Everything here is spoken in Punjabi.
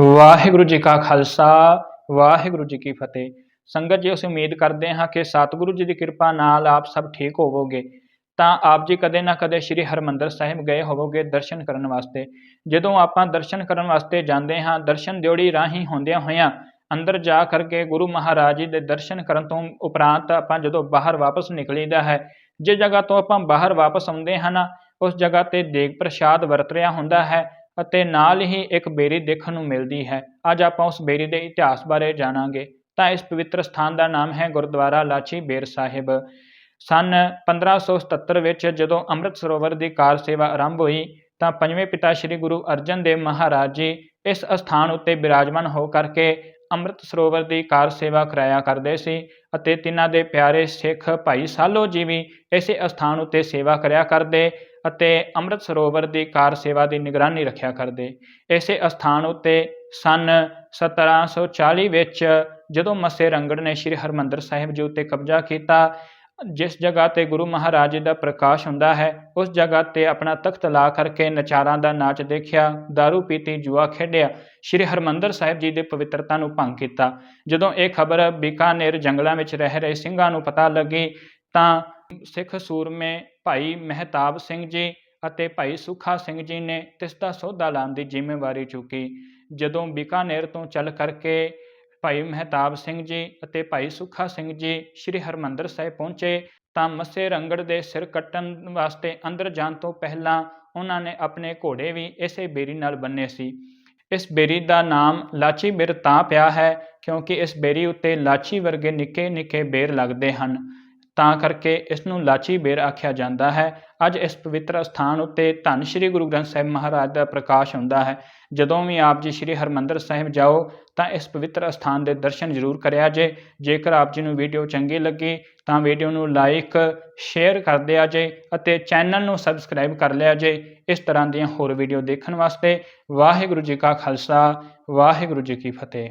ਵਾਹਿਗੁਰੂ ਜੀ ਕਾ ਖਾਲਸਾ, ਵਾਹਿਗੁਰੂ ਜੀ ਕੀ ਫਤਿਹ। ਸੰਗਤ ਜੀ, ਅਸੀਂ ਉਮੀਦ ਕਰਦੇ ਹਾਂ ਕਿ ਸਤਿਗੁਰੂ ਜੀ ਦੀ ਕਿਰਪਾ ਨਾਲ ਆਪ ਸਭ ਠੀਕ ਹੋਵੋਗੇ। ਤਾਂ ਆਪ ਜੀ ਕਦੇ ਨਾ ਕਦੇ ਸ੍ਰੀ ਹਰਮੰਦਰ ਸਾਹਿਬ ਗਏ ਹੋਵੋਗੇ ਦਰਸ਼ਨ ਕਰਨ ਵਾਸਤੇ। ਜਦੋਂ ਆਪਾਂ ਦਰਸ਼ਨ ਕਰਨ ਵਾਸਤੇ ਜਾਂਦੇ ਹਾਂ, ਦਰਸ਼ਨ ਦਿਉੜੀ ਰਾਹੀਂ ਹੁੰਦਿਆਂ ਹੋਇਆਂ ਅੰਦਰ ਜਾ ਕਰਕੇ ਗੁਰੂ ਮਹਾਰਾਜ ਜੀ ਦੇ ਦਰਸ਼ਨ ਕਰਨ ਤੋਂ ਉਪਰੰਤ ਆਪਾਂ ਜਦੋਂ ਬਾਹਰ ਵਾਪਸ ਨਿਕਲੀਦਾ ਹੈ, ਜਿਸ ਜਗ੍ਹਾ ਤੋਂ ਆਪਾਂ ਬਾਹਰ ਵਾਪਸ ਆਉਂਦੇ ਹਾਂ ਨਾ, ਉਸ ਜਗ੍ਹਾ ਤੇ ਦੇਗ ਪ੍ਰਸ਼ਾਦ ਵਰਤ ਰਿਹਾ ਹੁੰਦਾ ਹੈ। ਅਤੇ ਨਾਲ ਹੀ ਇੱਕ ਬੇਰੀ ਦੇਖਣ ਨੂੰ ਮਿਲਦੀ ਹੈ। ਅੱਜ ਆਪਾਂ ਉਸ ਬੇਰੀ ਦੇ ਇਤਿਹਾਸ ਬਾਰੇ ਜਾਣਾਂਗੇ। ਤਾਂ ਇਸ ਪਵਿੱਤਰ ਸਥਾਨ ਦਾ ਨਾਮ ਹੈ ਗੁਰਦੁਆਰਾ ਲਾਚੀ ਬੇਰ ਸਾਹਿਬ। ਸਨ 1577 ਵਿੱਚ ਜਦੋਂ ਅੰਮ੍ਰਿਤ ਸਰੋਵਰ ਦੀ ਕਾਰ ਸੇਵਾ ਆਰੰਭ ਹੋਈ, ਤਾਂ ਪੰਜਵੇਂ ਪਿਤਾ ਸ੍ਰੀ ਗੁਰੂ ਅਰਜਨ ਦੇਵ ਮਹਾਰਾਜ ਜੀ ਇਸ ਅਸਥਾਨ ਉੱਤੇ ਬਿਰਾਜਮਾਨ ਹੋ ਕਰਕੇ ਅੰਮ੍ਰਿਤ ਸਰੋਵਰ ਦੀ ਕਾਰ ਸੇਵਾ ਕਰਾਇਆ ਕਰਦੇ ਸੀ ਅਤੇ ਤਿੰਨਾਂ ਦੇ ਪਿਆਰੇ ਸਿੱਖ ਭਾਈ ਸਾਲੋ ਜੀ ਵੀ ਇਸੇ ਅਸਥਾਨ ਉੱਤੇ ਸੇਵਾ ਕਰਿਆ ਕਰਦੇ ਅਤੇ ਅੰਮ੍ਰਿਤ ਸਰੋਵਰ ਦੀ ਕਾਰ ਸੇਵਾ ਦੀ ਨਿਗਰਾਨੀ ਰੱਖਿਆ ਕਰਦੇ। ਇਸੇ ਅਸਥਾਨ ਉੱਤੇ ਸਨ 1740 ਵਿੱਚ ਜਦੋਂ ਮੱਸੇ ਰੰਗੜ ਨੇ ਸ੍ਰੀ ਹਰਮੰਦਰ ਸਾਹਿਬ ਜੀ ਉੱਤੇ ਕਬਜ਼ਾ ਕੀਤਾ, ਜਿਸ ਜਗ੍ਹਾ ਤੇ ਗੁਰੂ ਮਹਾਰਾਜ ਜੀ ਦਾ ਪ੍ਰਕਾਸ਼ ਹੁੰਦਾ ਹੈ, ਉਸ ਜਗ੍ਹਾ ਤੇ ਆਪਣਾ ਤਖਤ ਲਾ ਕਰਕੇ ਨਚਾਰਾਂ ਦਾ ਨਾਚ ਦੇਖਿਆ, दारू ਪੀਤੀ, ਜੂਆ ਖੇਡਿਆ, ਸ੍ਰੀ ਹਰਮੰਦਰ ਸਾਹਿਬ ਜੀ ਦੇ ਪਵਿੱਤਰਤਾ ਨੂੰ ਭੰਗ ਕੀਤਾ। ਜਦੋਂ ਇਹ ਖਬਰ ਬੀਕਾਨੇਰ ਜੰਗਲਾਂ ਵਿੱਚ ਰਹਿ ਰਹੇ ਸਿੰਘਾਂ ਨੂੰ ਪਤਾ ਲੱਗੀ, ਤਾਂ ਸਿੱਖ ਸੂਰਮੇ ਭਾਈ ਮਹਿਤਾਬ ਸਿੰਘ ਜੀ ਅਤੇ ਭਾਈ ਸੁਖਾ ਸਿੰਘ ਜੀ ਨੇ ਤਿਸ ਦਾ ਸੌਦਾ ਲਾਉਣ ਦੀ ਜ਼ਿੰਮੇਵਾਰੀ ਚੁੱਕੀ। ਜਦੋਂ ਬੀਕਾਨੇਰ ਤੋਂ ਚੱਲ ਕਰਕੇ ਭਾਈ ਮਹਿਤਾਬ ਸਿੰਘ ਜੀ ਅਤੇ ਭਾਈ ਸੁਖਾ ਸਿੰਘ ਜੀ ਸ੍ਰੀ ਹਰਮੰਦਰ ਸਾਹਿਬ ਪਹੁੰਚੇ ਤਾਂ ਮੱਸੇ ਰੰਗੜ ਦੇ ਸਿਰ ਕੱਟਣ ਵਾਸਤੇ ਅੰਦਰ ਜਾਣ ਤੋਂ ਪਹਿਲਾਂ ਉਹਨਾਂ ਨੇ ਆਪਣੇ ਘੋੜੇ ਵੀ ਇਸੇ ਬੇਰੀ ਨਾਲ ਬੰਨੇ ਸੀ। ਇਸ ਬੇਰੀ ਦਾ ਨਾਮ ਲਾਚੀ ਬੇਰ ਤਾਂ ਪਿਆ ਹੈ ਕਿਉਂਕਿ ਇਸ ਬੇਰੀ ਉੱਤੇ ਲਾਚੀ ਵਰਗੇ ਨਿੱਕੇ ਨਿੱਕੇ ਬੇਰ ਲੱਗਦੇ ਹਨ। ਤਾਂ ਕਰਕੇ ਇਸ ਨੂੰ ਲਾਚੀ ਬੇਰ ਆਖਿਆ ਜਾਂਦਾ ਹੈ। ਅੱਜ ਇਸ ਪਵਿੱਤਰ ਸਥਾਨ ਉੱਤੇ ਧੰਨ ਸ਼੍ਰੀ ਗੁਰੂ ਗ੍ਰੰਥ ਸਾਹਿਬ ਮਹਾਰਾਜ ਦਾ ਪ੍ਰਕਾਸ਼ ਹੁੰਦਾ ਹੈ। ਜਦੋਂ ਵੀ ਆਪ ਜੀ ਸ਼੍ਰੀ ਹਰਮੰਦਰ ਸਾਹਿਬ ਜਾਓ, ਤਾਂ ਇਸ ਪਵਿੱਤਰ ਸਥਾਨ ਦੇ ਦਰਸ਼ਨ ਜ਼ਰੂਰ ਕਰਿਆ ਜੇ। ਜੇਕਰ ਆਪ ਜੀ ਨੂੰ ਵੀਡੀਓ ਚੰਗੀ ਲੱਗੀ, ਤਾਂ ਵੀਡੀਓ ਨੂੰ ਲਾਈਕ, ਸ਼ੇਅਰ ਕਰ ਦਿਆ ਜੇ ਅਤੇ ਚੈਨਲ ਨੂੰ ਸਬਸਕ੍ਰਾਈਬ ਕਰ ਲਿਆ ਜੇ। ਇਸ ਤਰ੍ਹਾਂ ਦੀਆਂ ਹੋਰ ਵੀਡੀਓ ਦੇਖਣ ਵਾਸਤੇ ਵਾਹਿਗੁਰੂ ਜੀ ਕਾ ਖਾਲਸਾ, ਵਾਹਿਗੁਰੂ ਜੀ ਕੀ ਫਤਿਹ।